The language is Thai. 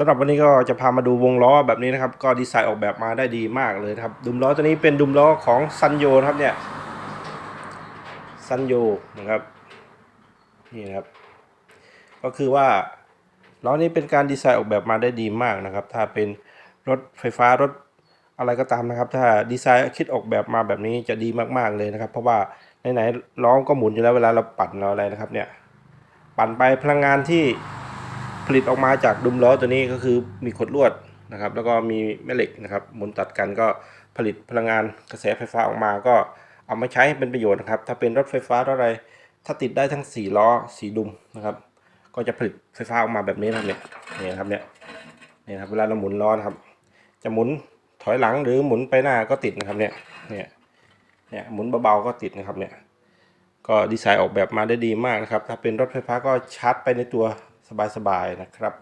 สำหรับวันนี้ก็จะพามาดูวงล้อแบบนี้นะครับ ก็ดีไซน์ออกแบบมาได้ดีมากเลยครับ ดุมล้อตัวนี้เป็นดุมล้อของซันโยนะครับเนี่ยซันโยนะครับนี่นะครับ ก็คือว่าล้อนี้เป็นการดีไซน์ออกแบบมาได้ดีมากนะครับ ถ้าเป็นรถไฟฟ้ารถอะไรก็ตามนะครับ ถ้าดีไซน์คิดออกแบบมาแบบนี้จะดีมากๆเลยนะครับ เพราะว่าไหนๆล้อก็หมุนอยู่แล้วเวลาเราปั่นเราอะไรนะครับเนี่ยปั่นไปพลังงานที่ ผลิตออกมาจากดุมล้อตัวนี้ก็คือมีขดลวดนะครับ แล้วก็มีแม่เหล็กนะครับหมุนตัดกันก็ผลิตพลังงานกระแสไฟฟ้าออกมาก็เอามาใช้ให้เป็นประโยชน์นะครับ ถ้าเป็นรถไฟฟ้ารถอะไร ถ้าติดได้ทั้ง 4 ล้อ 4 ดุมนะครับ ก็จะผลิตไฟฟ้าออกมาแบบนี้นะครับเนี่ยนี่ครับเนี่ยนี่ครับเวลาเราหมุนล้อนะครับ จะหมุนถอยหลังหรือหมุนไปหน้าก็ติดนะครับเนี่ยเนี่ยเนี่ยหมุนเบาๆก็ติดนะครับเนี่ยก็ดีไซน์ออกแบบมาได้ดีมากนะครับ ถ้าเป็นรถไฟฟ้าก็ชาร์จไปในตัว สบายๆนะครับ